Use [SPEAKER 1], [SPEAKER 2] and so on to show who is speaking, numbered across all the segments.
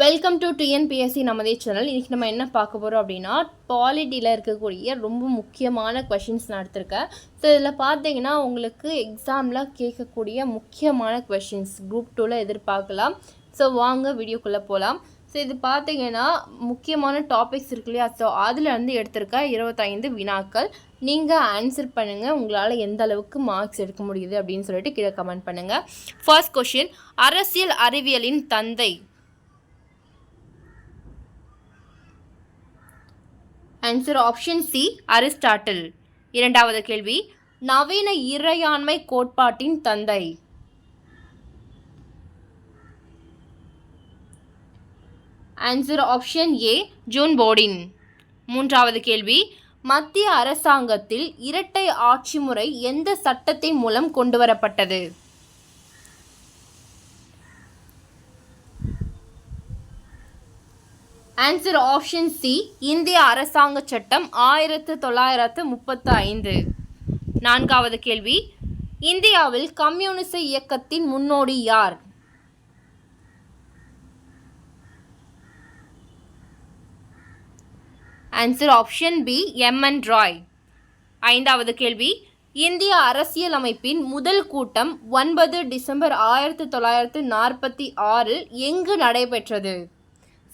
[SPEAKER 1] Welcome to TNPSC நமதே channel இன்றைக்கி நம்ம என்ன பார்க்க போகிறோம் அப்படின்னா பாலிட்டியில் இருக்கக்கூடிய ரொம்ப முக்கியமான கொஷின்ஸ் நான் எடுத்திருக்கேன். ஸோ இதில் பார்த்தீங்கன்னா உங்களுக்கு எக்ஸாமில் கேட்கக்கூடிய முக்கியமான கொஷின்ஸ் குரூப் டூவில் எதிர்பார்க்கலாம். ஸோ வாங்க வீடியோக்குள்ளே போகலாம் ஸோ இது பார்த்தீங்கன்னா முக்கியமான டாபிக்ஸ் இருக்கு இல்லையா? ஸோ அதில் வந்து எடுத்திருக்க இருபத்தைந்து வினாக்கள். நீங்கள் ஆன்சர் பண்ணுங்கள் உங்களால் எந்த அளவுக்கு மார்க்ஸ் எடுக்க முடியுது அப்படின்னு சொல்லிட்டு கீழே கமெண்ட் பண்ணுங்கள் ஃபர்ஸ்ட் கொஷின் அரசியல் அறிவியலின் தந்தை ஆன்சர் ஆப்ஷன் சி அரிஸ்டாட்டில் இரண்டாவது கேள்வி நவீன இறையாண்மை கோட்பாட்டின் தந்தை. ஆன்சர் ஆப்ஷன் ஏ ஜூன் போர்டின் மூன்றாவது கேள்வி மத்திய அரசாங்கத்தில் இரட்டை ஆட்சி முறை எந்த சட்டத்தின் மூலம் கொண்டுவரப்பட்டது? ஆன்சர் ஆப்ஷன் சி இந்திய அரசாங்க சட்டம் ஆயிரத்து தொள்ளாயிரத்து முப்பத்து ஐந்து. நான்காவது கேள்வி இந்தியாவில் கம்யூனிச இயக்கத்தின் முன்னோடி யார்? Answer option B MN Roy ஐந்தாவது கேள்வி இந்திய அரசியலமைப்பின் முதல் கூட்டம் ஒன்பது டிசம்பர் ஆயிரத்தி தொள்ளாயிரத்து நாற்பத்தி ஆறில் எங்கு நடைபெற்றது?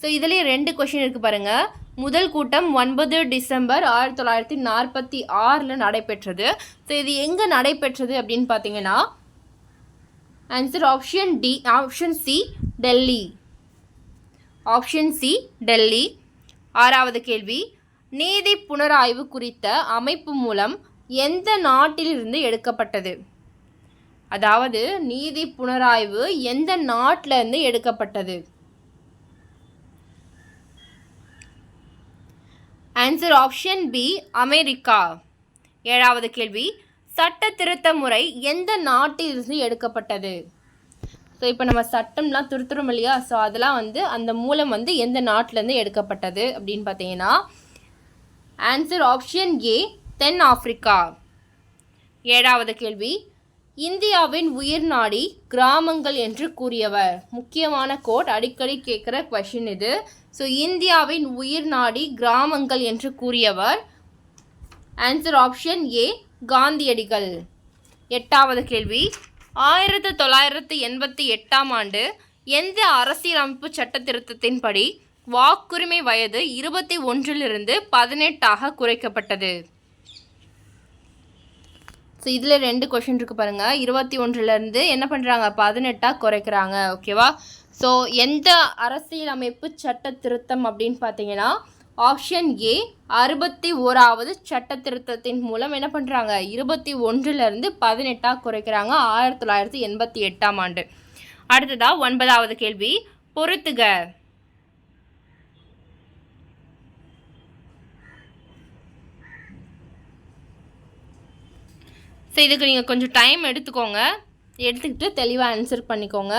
[SPEAKER 1] ஸோ இதுலேயே ரெண்டு கொஷின் இருக்குது பாருங்கள் முதல் கூட்டம் ஒன்பது டிசம்பர் ஆயிரத்தி தொள்ளாயிரத்தி நாற்பத்தி ஆறில் நடைபெற்றது. ஸோ இது எங்கே நடைபெற்றது அப்படின்னு பார்த்தீங்கன்னா answer option D option C Delhi option C Delhi ஆறாவது கேள்வி நீதி புனராய்வு குறித்த அமைப்பு மூலம் எந்த நாட்டிலிருந்து எடுக்கப்பட்டது? அதாவது நீதி புனராய்வு எந்த நாட்டிலிருந்து எடுக்கப்பட்டது? ஆன்சர் ஆப்ஷன் பி அமெரிக்கா ஏழாவது கேள்வி சட்ட திருத்த முறை எந்த நாட்டிலிருந்து எடுக்கப்பட்டது? ஸோ இப்போ நம்ம சட்டம்லாம் திருத்துறோம் இல்லையா? ஸோ அதெல்லாம் வந்து அந்த மூலம் வந்து எந்த நாட்டிலேருந்து எடுக்கப்பட்டது அப்படின்னு பார்த்தீங்கன்னா ஆன்சர் ஆப்ஷன் ஏ தென் ஆப்பிரிக்கா. ஏழாவது கேள்வி இந்தியாவின் உயிர் நாடி கிராமங்கள் என்று கூறியவர். முக்கியமான கோட் அடிக்கடி கேட்குற கொஷின் இது. ஸோ இந்தியாவின் உயிர் நாடி கிராமங்கள் என்று கூறியவர். ஆன்சர் ஆப்ஷன் ஏ காந்தியடிகள். எட்டாவது கேள்வி. ஆயிரத்து தொள்ளாயிரத்து எண்பத்தி எட்டாம் ஆண்டு எந்த அரசியலமைப்பு சட்ட திருத்தத்தின்படி வாக்குரிமை வயது இருபத்தி ஒன்றிலிருந்து பதினெட்டாக குறைக்கப்பட்டது? ஸோ இதில் ரெண்டு கொஷின் இருக்குது பாருங்கள் இருபத்தி ஒன்றுலேருந்து என்ன பண்ணுறாங்க பதினெட்டாக குறைக்கிறாங்க. ஓகேவா ஸோ எந்த அரசியலமைப்பு சட்ட திருத்தம் அப்படின்னு பார்த்தீங்கன்னா ஆப்ஷன் ஏ அறுபத்தி ஓராவது சட்ட திருத்தத்தின் மூலம் என்ன பண்ணுறாங்க இருபத்தி ஒன்றுலேருந்து பதினெட்டாக குறைக்கிறாங்க ஆயிரத்தி தொள்ளாயிரத்தி எண்பத்தி எட்டாம் ஆண்டு. அடுத்ததாக ஒன்பதாவது கேள்வி. பொறுத்துக. ஸோ இதுக்கு நீங்கள் கொஞ்சம் டைம் எடுத்துக்கோங்க. எடுத்துக்கிட்டு தெளிவாக ஆன்சர் பண்ணிக்கோங்க.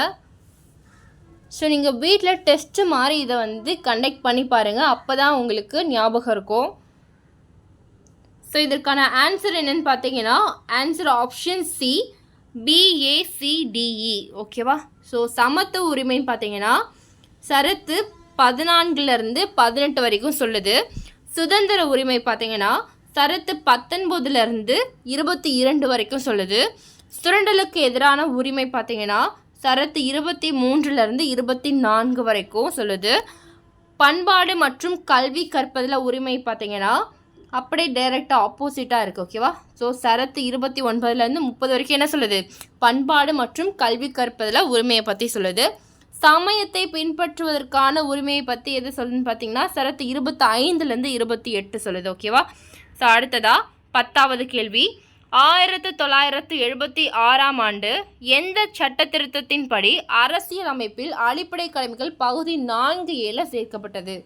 [SPEAKER 1] ஸோ நீங்கள் வீட்டில் டெஸ்ட்டு மாதிரி இதை வந்து கண்டக்ட் பண்ணி பாருங்கள் அப்போ தான் உங்களுக்கு ஞாபகம் இருக்கும். ஸோ இதற்கான ஆன்சர் என்னன்னு பார்த்தீங்கன்னா ஆன்சர் ஆப்ஷன் சி பிஏசிடிஇ ஓகேவா e. ஸோ சமத்துவ உரிமைன்னு பார்த்தீங்கன்னா சரத்து பதினான்குலேருந்து பதினெட்டு வரைக்கும் சொல்லுது. சுதந்திர உரிமை பார்த்தீங்கன்னா சரத்து பத்தொன்பதுலேருந்து இருபத்தி இரண்டு வரைக்கும் சொல்லுது. சுரண்டலுக்கு எதிரான உரிமை பார்த்தீங்கன்னா சரத்து இருபத்தி மூன்றுலேருந்து இருபத்தி நான்கு வரைக்கும் சொல்லுது. பண்பாடு மற்றும் கல்வி கற்பதில் உரிமை பார்த்தீங்கன்னா அப்படியே டைரெக்டாக ஆப்போசிட்டாக இருக்குது ஓகேவா ஸோ சரத்து இருபத்தி ஒன்பதுலேருந்து முப்பது வரைக்கும் என்ன சொல்லுது? பண்பாடு மற்றும் கல்வி கற்பதில் உரிமையை பற்றி சொல்லுது. சமயத்தை பின்பற்றுவதற்கான உரிமையை பற்றி எது சொல்லுன்னு பார்த்தீங்கன்னா சரத்து இருபத்தி ஐந்துலேருந்து இருபத்தி எட்டு சொல்லுது ஓகேவா ஸோ அடுத்ததாக பத்தாவது கேள்வி. ஆயிரத்து தொள்ளாயிரத்து எழுபத்தி ஆறாம் ஆண்டு எந்த சட்ட திருத்தத்தின்படி அரசியல் அமைப்பில் அடிப்படை கடமைகள் பகுதி நான்கு ஏல சேர்க்கப்பட்டது?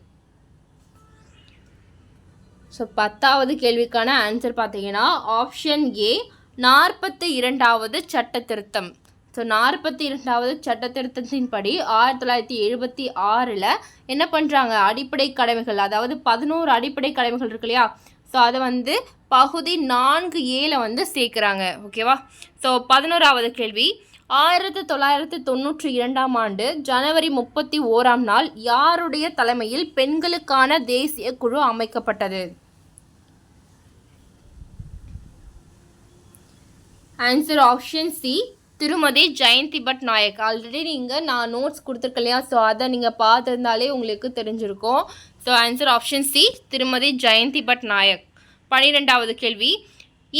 [SPEAKER 1] ஸோ பத்தாவது கேள்விக்கான ஆன்சர் பார்த்தீங்கன்னா ஆப்ஷன் ஏ நாற்பத்தி இரண்டாவது சட்ட திருத்தம் ஸோ நாற்பத்தி இரண்டாவது சட்ட திருத்தத்தின்படி ஆயிரத்தி தொள்ளாயிரத்தி எழுபத்தி ஆறில் என்ன பண்ணுறாங்க அடிப்படை கடமைகள் அதாவது பதினோரு அடிப்படை கடமைகள் இருக்கு இல்லையா? ஸோ அதை வந்து பகுதி நான்கு ஏழை வந்து சேர்க்குறாங்க. ஓகேவா ஸோ பதினோராவது கேள்வி. ஆயிரத்தி தொள்ளாயிரத்தி தொண்ணூற்றி இரண்டாம் ஆண்டு ஜனவரி முப்பத்தி ஓராம் நாள் யாருடைய தலைமையில் பெண்களுக்கான தேசிய குழு அமைக்கப்பட்டது? ஆன்சர் ஆப்ஷன் சி திருமதி ஜெயந்தி பட் நாயக். ஆல்ரெடி நீங்கள் நான் நோட்ஸ் கொடுத்துருக்கலையா ஸோ அதை நீங்கள் பார்த்துருந்தாலே உங்களுக்கு தெரிஞ்சிருக்கும். ஸோ ஆன்சர் ஆப்ஷன் சி திருமதி ஜெயந்தி பட் நாயக். பனிரெண்டாவது கேள்வி.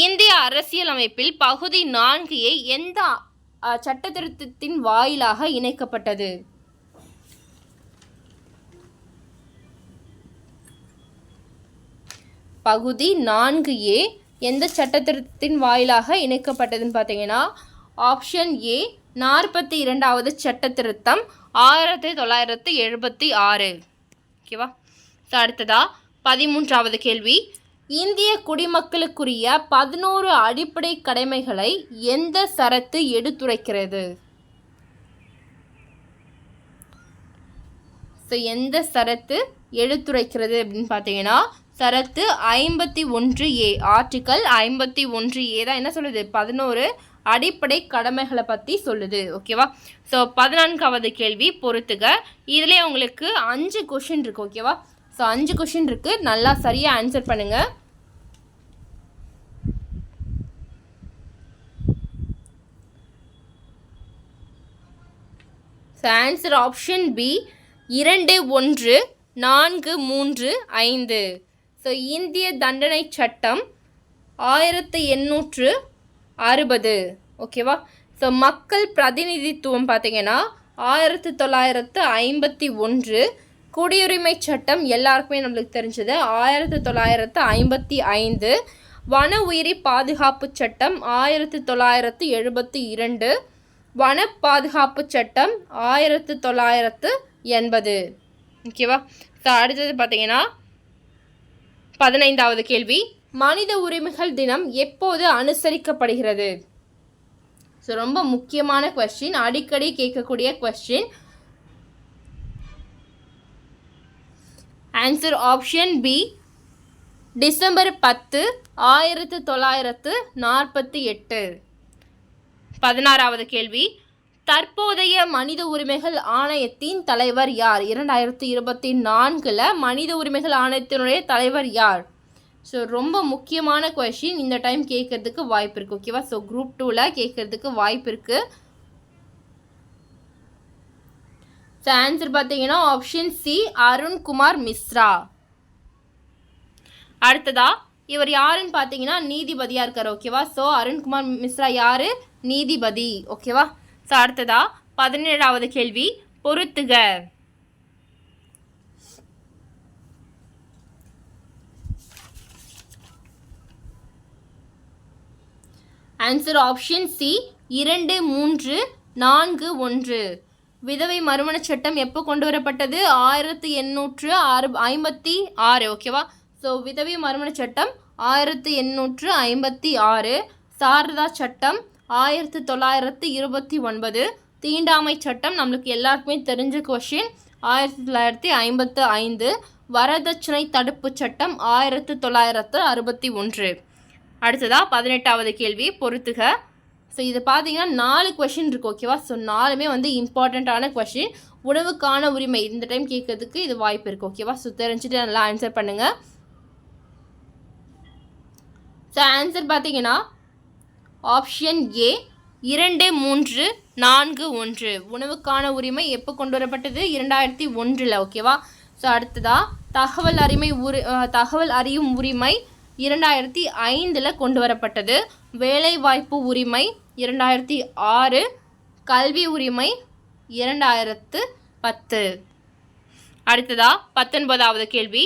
[SPEAKER 1] இந்திய அரசியலமைப்பில் பகுதி நான்கு ஏ எந்த சட்ட திருத்தத்தின் வாயிலாக இணைக்கப்பட்டது? பகுதி நான்கு ஏ எந்த சட்டத்திருத்தத்தின் வாயிலாக இணைக்கப்பட்டதுன்னு பார்த்தீங்கன்னா ஆப்ஷன் ஏ நாற்பத்தி இரண்டாவது சட்ட திருத்தம் ஆயிரத்தி தொள்ளாயிரத்தி எழுபத்தி ஆறு. ஓகேவா? ஸோ அடுத்ததா பதிமூன்றாவது கேள்வி. இந்திய குடிமக்களுக்குரிய பதினோரு அடிப்படை கடமைகளை எந்த சரத்து எடுத்துரைக்கிறது? ஸோ எந்த சரத்து எடுத்துரைக்கிறது அப்படின்னு பார்த்தீங்கன்னா சரத்து ஐம்பத்தி ஒன்று ஏ ஆர்டிக்கல் ஐம்பத்தி ஒன்று ஏ தான் என்ன சொல்லுது? பதினோரு அடிப்படை கடமைகளை பற்றி சொல்லுது ஓகேவா ஸோ பதினான்காவது கேள்வி பொறுத்துக. இதிலே உங்களுக்கு அஞ்சு கொஷின் இருக்கு ஓகேவா ஸோ அஞ்சு கொஷின் இருக்கு. நல்லா சரியாக ஆன்சர் பண்ணுங்க. ஸோ ஆன்சர் ஆப்ஷன் பி இரண்டு ஒன்று நான்கு மூன்று ஐந்து. ஸோ இந்திய தண்டனை சட்டம் ஆயிரத்து எண்ணூற்று அறுபது. ஓகேவா? ஸோ மக்கள் பிரதிநிதித்துவம் பார்த்தீங்கன்னா ஆயிரத்து தொள்ளாயிரத்து ஐம்பத்தி ஒன்று குடியுரிமை சட்டம் எல்லாருக்குமே நம்மளுக்கு தெரிஞ்சது. ஆயிரத்து தொள்ளாயிரத்து ஐம்பத்தி ஐந்து வன உயிரி பாதுகாப்பு சட்டம் ஆயிரத்து தொள்ளாயிரத்து எழுபத்தி இரண்டு. வன பாதுகாப்பு சட்டம் ஆயிரத்து தொள்ளாயிரத்து எண்பது. ஓகேவா? ஸோ அடுத்தது பார்த்தீங்கன்னா பதினைந்தாவது கேள்வி. மனித உரிமைகள் தினம் எப்போது அனுசரிக்கப்படுகிறது? ஸோ ரொம்ப முக்கியமான கொஸ்டின் அடிக்கடி கேட்கக்கூடிய question answer option B December பத்து ஆயிரத்து தொள்ளாயிரத்து நாற்பத்தி எட்டு. பதினாறாவது கேள்வி. தற்போதைய மனித உரிமைகள் ஆணையத்தின் தலைவர் யார்? இரண்டாயிரத்தி இருபத்தி நான்கில் மனித உரிமைகள் ஆணையத்தினுடைய தலைவர் யார்? ஸோ ரொம்ப முக்கியமான கொஷின் இந்த டைம் கேட்கறதுக்கு வாய்ப்பு இருக்குது ஓகேவா ஸோ குரூப் டூவில் கேட்கறதுக்கு வாய்ப்பு இருக்குது ஸோ ஆன்சர் பார்த்தீங்கன்னா ஆப்ஷன் சி அருண்குமார் மிஸ்ரா. அடுத்ததா இவர் யாருன்னு பார்த்தீங்கன்னா நீதிபதியாக இருக்கார் ஓகேவா ஸோ அருண்குமார் மிஸ்ரா யார்? நீதிபதி ஓகேவா ஸோ அடுத்ததா பதினேழாவது கேள்வி பொருத்துக ஆன்சர் ஆப்ஷன் சி இரண்டு மூன்று நான்கு ஒன்று. விதவை மறுமண சட்டம் எப்போ கொண்டு வரப்பட்டது ஆயிரத்தி எண்ணூற்று அறு ஐம்பத்தி ஆறு ஓகேவா ஸோ விதவை மறுமண சட்டம் ஆயிரத்தி எண்ணூற்று ஐம்பத்தி ஆறு. சாரதா சட்டம் ஆயிரத்தி தொள்ளாயிரத்தி இருபத்தி ஒன்பது. தீண்டாமை சட்டம் நம்மளுக்கு எல்லாருக்குமே தெரிஞ்ச கொஷின் ஆயிரத்தி தொள்ளாயிரத்தி ஐம்பத்து ஐந்து. வரதட்சணை தடுப்பு சட்டம் ஆயிரத்தி தொள்ளாயிரத்து அறுபத்தி ஒன்று. அடுத்ததா பதினெட்டாவது கேள்வி பொறுத்துக. ஸோ இது பார்த்தீங்கன்னா நாலு கொஷின் இருக்கு ஓகேவா ஸோ நாலுமே வந்து இம்பார்ட்டண்ட்டான கொஷின் உணவுக்கான உரிமை இந்த டைம் கேட்கறதுக்கு இது வாய்ப்பு இருக்குது ஓகேவா ஸோ தெரிஞ்சுட்டு நல்லா ஆன்சர் பண்ணுங்கள் ஸோ ஆன்சர் பார்த்தீங்கன்னா ஆப்ஷன் ஏ இரண்டு மூன்று நான்கு ஒன்று. உணவுக்கான உரிமை எப்போ கொண்டு வரப்பட்டது? இரண்டாயிரத்தி ஒன்றில் ஓகேவா ஸோ அடுத்ததா தகவல் அறிமை உரி தகவல் அறியும் உரிமை இரண்டாயிரத்தி ஐந்தில் கொண்டு வரப்பட்டது வேலைவாய்ப்பு உரிமை இரண்டாயிரத்தி ஆறு. கல்வி உரிமை இரண்டாயிரத்து பத்து. அடுத்ததா பத்தொன்பதாவது கேள்வி.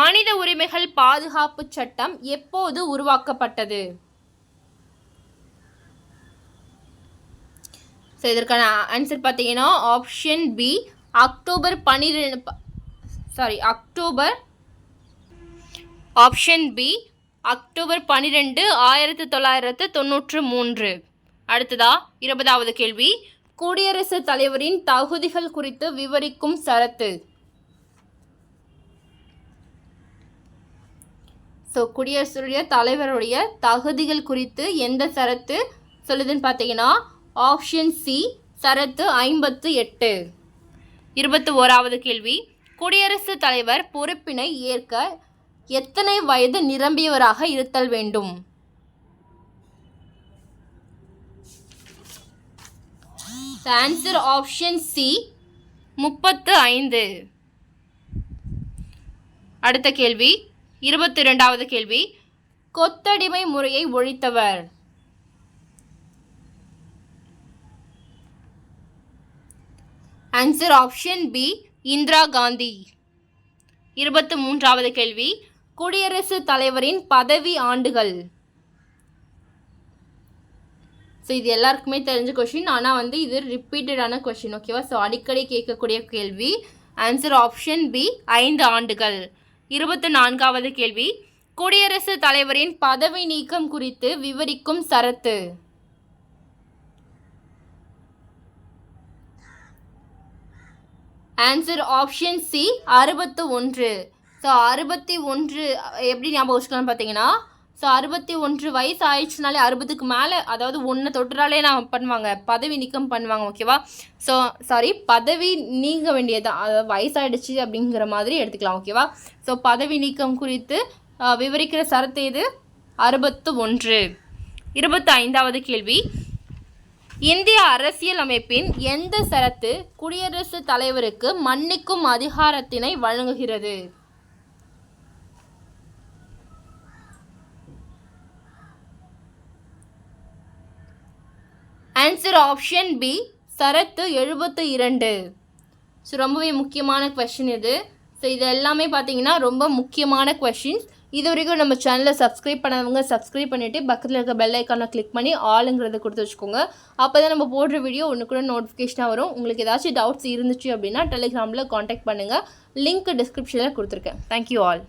[SPEAKER 1] மனித உரிமைகள் பாதுகாப்பு சட்டம் எப்போது உருவாக்கப்பட்டது? ஸோ இதற்கான ஆன்சர் பார்த்தீங்கன்னா ஆப்ஷன் பி அக்டோபர் பன்னிரெண்டு sorry October option B October பன்னிரெண்டு ஆயிரத்தி தொள்ளாயிரத்து தொண்ணூற்று மூன்று. அடுத்ததா இருபதாவது கேள்வி. குடியரசுத் தலைவரின் தகுதிகள் குறித்து விவரிக்கும் சரத்து. ஸோ குடியரசுடைய தலைவருடைய தகுதிகள் குறித்து எந்த சரத்து சொல்லுதுன்னு பார்த்தீங்கன்னா ஆப்ஷன் சி சரத்து ஐம்பத்து எட்டு. இருபத்தி ஓராவது கேள்வி. குடியரசுத் தலைவர் பொறுப்பினை ஏற்க எத்தனை வயது நிரம்பியவராக இருத்தல் வேண்டும்? ஆன்சர் ஆப்ஷன் சி முப்பத்து ஐந்து. அடுத்த கேள்வி இருபத்தி ரெண்டாவது கேள்வி. கொத்தடிமை முறையை ஒழித்தவர். Answer option B Indira Gandhi. இருபத்து மூன்றாவது கேள்வி குடியரசுத் தலைவரின் பதவி ஆண்டுகள். ஸோ இது எல்லாருக்குமே தெரிஞ்ச கொஷின் ஆனால் வந்து இது ரிப்பீட்டடான கொஷின் ஓகேவா ஸோ அடிக்கடி கேட்கக்கூடிய கேள்வி ஆன்சர் ஆப்ஷன் பி ஐந்து ஆண்டுகள். இருபத்து நான்காவது கேள்வி குடியரசுத் தலைவரின் பதவி நீக்கம் குறித்து விவரிக்கும் சரத்து. ஆன்சர் ஆப்ஷன் சி அறுபத்து ஒன்று. ஸோ அறுபத்தி ஒன்று எப்படி ஞாபகம் வச்சுக்கலாம்னு பார்த்தீங்கன்னா ஸோ அறுபத்தி ஒன்று வயசு ஆயிடுச்சுனாலே அறுபதுக்கு மேலே அதாவது ஒன்று தொட்டுறாலே நான் பண்ணுவாங்க பதவி நீக்கம் பண்ணுவாங்க ஓகேவா ஸோ சாரி பதவி நீங்க வேண்டியது அதாவது வயசாயிடுச்சு அப்படிங்கிற மாதிரி எடுத்துக்கலாம் ஓகேவா ஸோ பதவி நீக்கம் குறித்து விவரிக்கிற சரத்து இது அறுபத்து ஒன்று. இருபத்தி ஐந்தாவது கேள்வி. இந்திய அரசியல் அமைப்பின் எந்த சரத்து குடியரசுத் தலைவருக்கு மன்னிக்கும் அதிகாரத்தினை வழங்குகிறது? ஆன்சர் ஆப்ஷன் பி சரத்து எழுபத்து இரண்டு. ஸோ ரொம்பவே முக்கியமான கொஷின் இது. ஸோ இது எல்லாமே பார்த்தீங்கன்னா ரொம்ப முக்கியமான கொஷின்ஸ் இது வரைக்கும் நம்ம சேனலை சப்ஸ்கிரைப் பண்ணவங்க சப்ஸ்கிரைப் பண்ணிவிட்டு பக்கத்தில் இருக்க பெல் ஐக்கானை கிளிக் பண்ணி ஆளுங்கிறத கொடுத்து வச்சுக்கோங்க. அப்போ தான் நம்ம போடுற வீடியோ ஒன்று கூட நோட்டிஃபிகேஷனாக வரும். உங்களுக்கு ஏதாச்சும் டவுட்ஸ் இருந்துச்சு அப்படின்னா டெலிகிராமில் காண்டாக்ட் பண்ணுங்கள் லிங்க் டிஸ்கிரிப்ஷனில் கொடுத்துருக்கேன். Thank you all